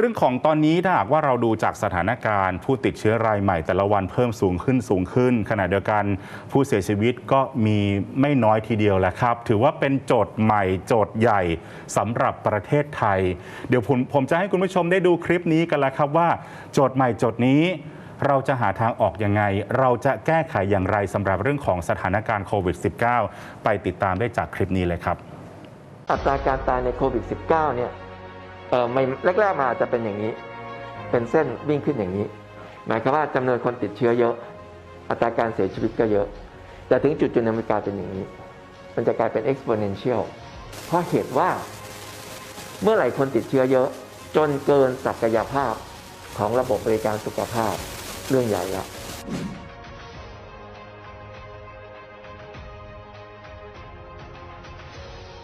เรื่องของตอนนี้ถ้าหากว่าเราดูจากสถานการณ์ ผู้ติดเชื้อรายใหม่แต่ละวันเพิ่มสูงขึ้นสูงขึ้น ขณะเดียวกันผู้เสียชีวิตก็มีไม่น้อยทีเดียวแหละครับ ถือว่าเป็นโจทย์ใหม่โจทย์ใหญ่สำหรับประเทศไทย เดี๋ยวผมผมจะให้คุณผู้ชมได้ดูคลิปนี้กันแล้วครับว่า โจทย์ใหม่โจทย์นี้เราจะหาทางออกยังไง เราจะแก้ไขอย่างไรสำหรับเรื่องของสถานการณ์โควิด -19 ไปติดตามได้จากคลิปนี้เลยครับ อัตราการตายในโควิด -19 เนี่ย เออไม่แรกๆมาอาจจะเป็นอย่างนี้ เป็นเส้นวิ่งขึ้นอย่างนี้ หมายความว่าจำนวนคนติดเชื้อเยอะ อัตราการเสียชีวิตก็เยอะ แต่ถึงจุดจุดนึงมันกลายเป็นอย่างนี้ มันจะกลายเป็น exponential เพราะเหตุว่า เมื่อไหร่คนติดเชื้อเยอะ จนเกินศักยภาพของระบบบริการสุขภาพเรื่องใหญ่แล้ว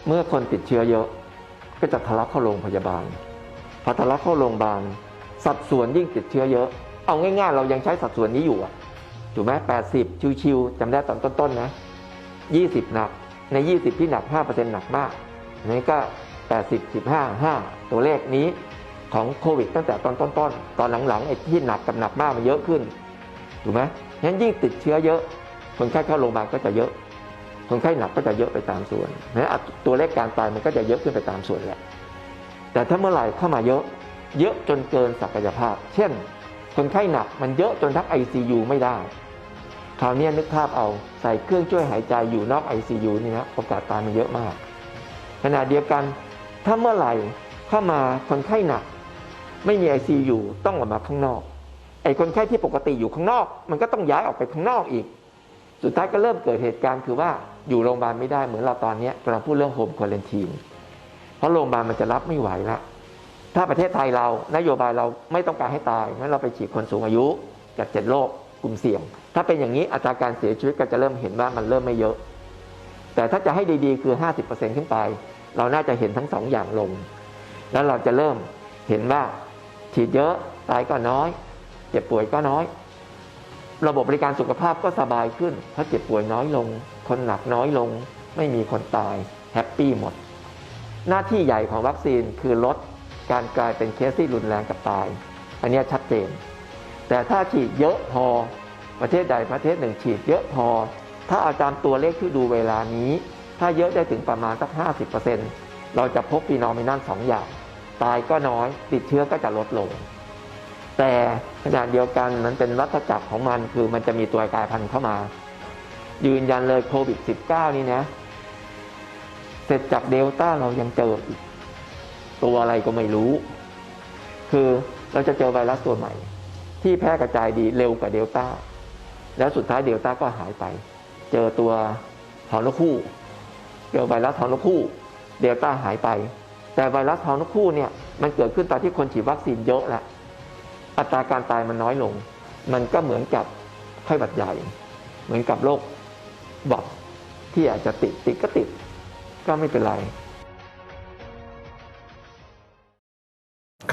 เมื่อคนติดเชื้อเยอะ ก็จะทะลักเข้าโรงพยาบาลพอทะลักเข้าโรงพยาบาล สัดส่วนยิ่งติดเชื้อเยอะ เอาง่ายๆ เรายังใช้สัดส่วนนี้อยู่อะถูกไหมแปดสิบชิวๆจำได้ตอนต้นๆนะยี่สิบหนัก ใน20ที่หนัก5%หนักมากนี้ก็80 15 5ตัวเลขนี้ของโควิดตั้งแต่ตอนต้นๆตอนหลังๆไอ้ที่หนักกับหนักมากมันเยอะขึ้นถูกไหมงั้นยิ่งติดเชื้อเยอะคนไข้เข้าโรงพยาบาลก็จะเยอะ คนไข้หนักก็จะเยอะไปตามส่วนนะตตัวเลขการตายมันก็จะเยอะขึ้นไปตามส่วนแหละ แต่ถ้าเมื่อไหร่เข้ามาเยอะ เยอะจนเกินศักยภาพ เช่น คนไข้หนักมันเยอะจนทัก ICU ไม่ได้ คราวนี้นึกภาพเอาใส่เครื่องช่วยหายใจอยู่นอก ICU นี่นะโอกาสตายมันเยอะมาก ขณะเดียวกัน ถ้าเมื่อไหร่เข้ามาคนไข้หนัก ไม่มี ICU ต้องออกมาข้างนอก ไอ้คนไข้ที่ปกติอยู่ข้างนอก มันก็ต้องย้ายออกไปข้างนอกอีก สุดท้ายก็เริ่มเกิดเหตุการณ์คือว่าอยู่โรงพยาบาลไม่ได้เหมือนเราตอนนี้กำลังพูดเรื่องโฮมควอ r เ n นทีนเพราะโรงพยาบาลมันจะรับไม่ไหวและถ้าประเทศไทยเรานโยบายเราไม่ต้องการให้ตายงั้นเราไปฉีดคนสูงอายุจากเจ็ดโรคกลุ่มเสี่ยง ถ้าเป็นอย่างนี้อัตราการเสียชีวิตก็จะเริ่มเห็นว่ามันเริ่มไม่เยอะ แต่ถ้าจะให้ดีๆคือ 50%ขึ้นไป เราน่าจะเห็นทั้งสองอย่างลง แล้วเราจะเริ่มเห็นว่าฉีดเยอะตายก็น้อย เจ็บป่วยก็น้อย ระบบบริการสุขภาพก็สบายขึ้นเพราะเจ็บป่วยน้อยลง คนหนักน้อยลง ไม่มีคนตายแฮปปี้หมด หน้าที่ใหญ่ของวัคซีนคือลดการกลายเป็นเคสที่รุนแรงกับตาย อันนี้ชัดเจน แต่ถ้าฉีดเยอะพอประเทศใดประเทศหนึ่งฉีดเยอะพอ ถ้าเอาตามตัวเลขที่ดูเวลานี้ ถ้าเยอะได้ถึงประมาณสัก 50%เราจะพบฟีนอมินันสองอย่าง ตายก็น้อย ติดเชื้อก็จะลดลง แต่ขณะเดียวกันมันเป็นวัฏจักรของมันคือมันจะมีตัวกลายพันธุ์เข้ามา ยืนยันเลยโควิด -19 นี่นะ เสร็จจากเดลต้าเรายังเจออีก ตัวอะไรก็ไม่รู้ คือเราจะเจอไวรัสตัวใหม่ ที่แพร่กระจายดีเร็วกว่าเดลต้าแล้วสุดท้ายเดลต้าก็หายไป เจอตัวหอนกคู่ เจอไวรัสหอนกคู่ เดลต้าหายไป แต่ไวรัสหอนกคู่เนี่ยมันเกิดขึ้นตอนที่คนฉีดวัคซีนเยอะแล้ว อัตราการตายมันน้อยลง มันก็เหมือนกับไข้หวัดใหญ่ เหมือนกับโรคหวัดที่อาจจะติดติดก็ติด ก็ไม่เป็นไร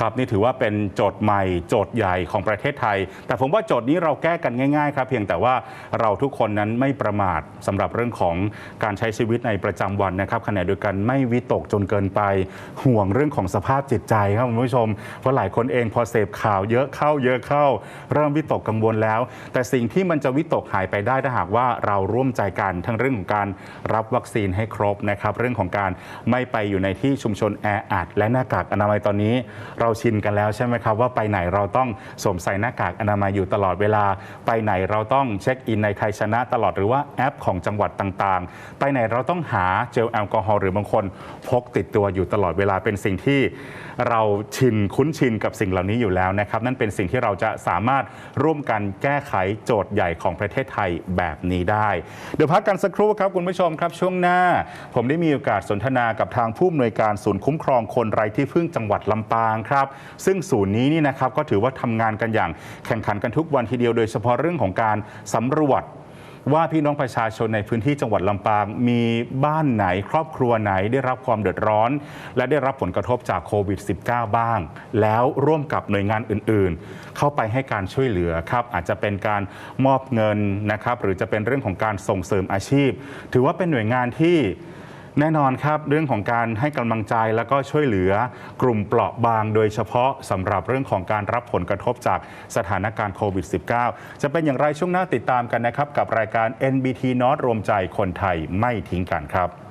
ครับนี่ถือว่าเป็นโจทย์ใหม่โจทย์ใหญ่ของประเทศไทย แต่ผมว่าโจทย์นี้เราแก้กันง่ายๆครับเพียงแต่ว่าเราทุกคนนั้นไม่ประมาทสำหรับเรื่องของการใช้ชีวิตในประจำวันนะครับขณะเดียวกันไม่วิตกจนเกินไปห่วงเรื่องของสภาพจิตใจครับคุณผู้ชม เพราะหลายคนเองพอเสพข่าวเยอะเข้าเยอะเข้า เริ่มวิตกกังวลแล้ว แต่สิ่งที่มันจะวิตกหายไปได้ถ้าหากว่าเราร่วมใจกันทั้งเรื่องของการรับวัคซีนให้ครบนะครับเรื่องของการไม่ไปอยู่ในที่ชุมชนแออัดและหน้ากากอนามัยตอนนี้เราชินกันแล้วใช่ไหมครับว่าไปไหนเราต้องสวมใส่หน้ากากอนามัยอยู่ตลอดเวลา ไปไหนเราต้องเช็คอินในไทยชนะตลอดหรือว่าแอปของจังหวัดต่างๆ ไปไหนเราต้องหาเจลแอลกอฮอล์หรือบางคนพกติดตัวอยู่ตลอดเวลาเป็นสิ่งที่เราชินคุ้นชินกับสิ่งเหล่านี้อยู่แล้วนะครับ นั่นเป็นสิ่งที่เราจะสามารถร่วมกันแก้ไขโจทย์ใหญ่ของประเทศไทยแบบนี้ได้ เดี๋ยวพักกันสักครู่ครับคุณผู้ชมครับช่วงหน้า ผมได้มีโอกาสสนทนากับทางผู้อำนวยการศูนย์คุ้มครองคนไร้ที่พึ่งจังหวัดลำปางครับซึ่งศูนย์นี้นี่นะครับก็ถือว่าทำงานกันอย่างแข่งขันกันทุกวันทีเดียวโดยเฉพาะเรื่องของการสำรวจว่าพี่น้องประชาชนในพื้นที่จังหวัดลำปางมีบ้านไหนครอบครัวไหนได้รับความเดือดร้อน และได้รับผลกระทบจากโควิด -19 บ้าง แล้วร่วมกับหน่วยงานอื่นๆ เข้าไปให้การช่วยเหลือครับอาจจะเป็นการมอบเงินนะครับหรือจะเป็นเรื่องของการส่งเสริมอาชีพ ถือว่าเป็นหน่วยงานที่ แน่นอนครับเรื่องของการให้กำลังใจแล้วก็ช่วยเหลือกลุ่มเปราะบาง โดยเฉพาะสำหรับเรื่องของการรับผลกระทบจากสถานการณ์โควิด -19 จะเป็นอย่างไรช่วงหน้าติดตามกันนะครับ กับรายการ NBT North รวมใจคนไทยไม่ทิ้งกันครับ